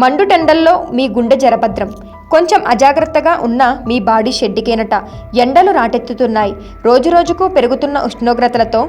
మండుటెండల్లో మీ గుండె జరభద్రం. కొంచెం అజాగ్రత్తగా ఉన్న మీ బాడీ షెడ్డికేనట. ఎండలు రాటెత్తుతున్నాయి. రోజురోజుకు పెరుగుతున్న ఉష్ణోగ్రతలతో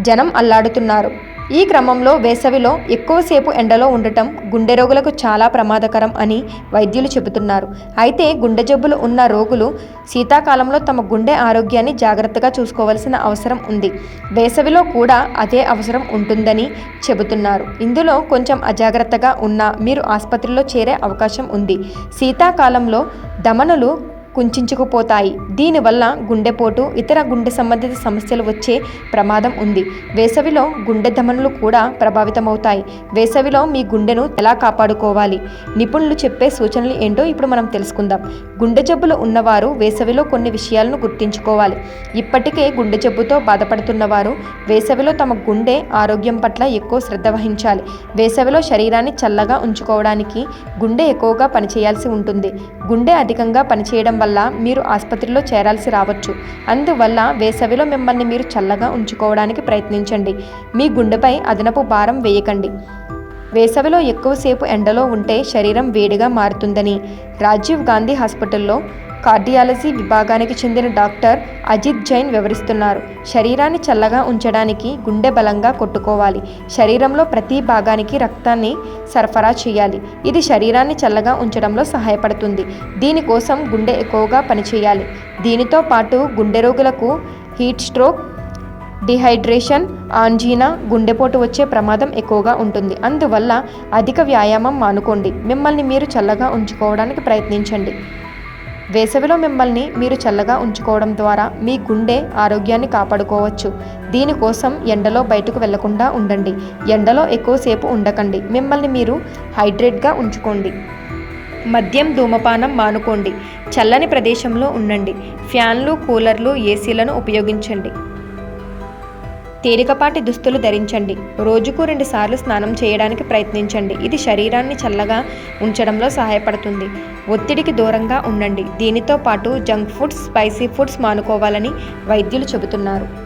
జనం అల్లాడుతున్నారు. ఈ క్రమంలో వేసవిలో ఎక్కువసేపు ఎండలో ఉండటం గుండె రోగులకు చాలా ప్రమాదకరం అని వైద్యులు చెబుతున్నారు. అయితే గుండె జబ్బులు ఉన్న రోగులు శీతాకాలంలో తమ గుండె ఆరోగ్యాన్ని జాగ్రత్తగా చూసుకోవాల్సిన అవసరం ఉంది. వేసవిలో కూడా అదే అవసరం ఉంటుందని చెబుతున్నారు. ఇందులో కొంచెం అజాగ్రత్తగా ఉన్నా మీరు ఆసుపత్రిలో చేరే అవకాశం ఉంది. శీతాకాలంలో దమనులు కుంచుకుపోతాయి దీనివల్ల గుండెపోటు ఇతర గుండె సంబంధిత సమస్యలు వచ్చే ప్రమాదం ఉంది. వేసవిలో గుండె ధమనులు కూడా ప్రభావితమవుతాయి. వేసవిలో మీ గుండెను ఎలా కాపాడుకోవాలి? నిపుణులు చెప్పే సూచనలు ఏంటో ఇప్పుడు మనం తెలుసుకుందాం. గుండె జబ్బులు ఉన్నవారు వేసవిలో కొన్ని విషయాలను గుర్తుంచుకోవాలి. ఇప్పటికే గుండె జబ్బుతో బాధపడుతున్నవారు వేసవిలో తమ గుండె ఆరోగ్యం పట్ల ఎక్కువ శ్రద్ధ వహించాలి. వేసవిలో శరీరాన్ని చల్లగా ఉంచుకోవడానికి గుండె ఎక్కువగా పనిచేయాల్సి ఉంటుంది. గుండె అధికంగా పనిచేయడం వల్ల మీరు ఆసుపత్రిలో చేరాల్సి రావచ్చు. అందువల్ల వేసవిలో మిమ్మల్ని మీరు చల్లగా ఉంచుకోవడానికి ప్రయత్నించండి. మీ గుండెపై అదనపు భారం వేయకండి. వేసవిలో ఎక్కువసేపు ఎండలో ఉంటే శరీరం వేడిగా మారుతుందని రాజీవ్ గాంధీ హాస్పిటల్లో కార్డియాలజీ విభాగానికి చెందిన డాక్టర్ అజిత్ జైన్ వివరిస్తున్నారు. శరీరాన్ని చల్లగా ఉంచడానికి గుండె బలంగా కొట్టుకోవాలి. శరీరంలో ప్రతి భాగానికి రక్తాన్ని సరఫరా చేయాలి. ఇది శరీరాన్ని చల్లగా ఉంచడంలో సహాయపడుతుంది. దీనికోసం గుండె ఎక్కువగా పనిచేయాలి. దీనితో పాటు గుండె రోగులకు హీట్ స్ట్రోక్ డిహైడ్రేషన్ ఆంజీనా గుండెపోటు వచ్చే ప్రమాదం ఎక్కువగా ఉంటుంది. అందువల్ల అధిక వ్యాయామం మానుకోండి. మిమ్మల్ని మీరు చల్లగా ఉంచుకోవడానికి ప్రయత్నించండి. వేసవిలో మిమ్మల్ని మీరు చల్లగా ఉంచుకోవడం ద్వారా మీ గుండె ఆరోగ్యాన్ని కాపాడుకోవచ్చు. దీనికోసం ఎండలో బయటకు వెళ్ళకుండా ఉండండి. ఎండలో ఎక్కువసేపు ఉండకండి. మిమ్మల్ని మీరు హైడ్రేట్గా ఉంచుకోండి. మద్యం ధూమపానం మానుకోండి. చల్లని ప్రదేశంలో ఉండండి. ఫ్యాన్లు కూలర్లు ఏసీలను ఉపయోగించండి. తేలికపాటి దుస్తులు ధరించండి. రోజుకు రెండు సార్లు స్నానం చేయడానికి ప్రయత్నించండి. ఇది శరీరాన్ని చల్లగా ఉంచడంలో సహాయపడుతుంది. ఒత్తిడికి దూరంగా ఉండండి. దీనితో పాటు జంక్ ఫుడ్స్ స్పైసీ ఫుడ్స్ మానుకోవాలని వైద్యులు చెబుతున్నారు.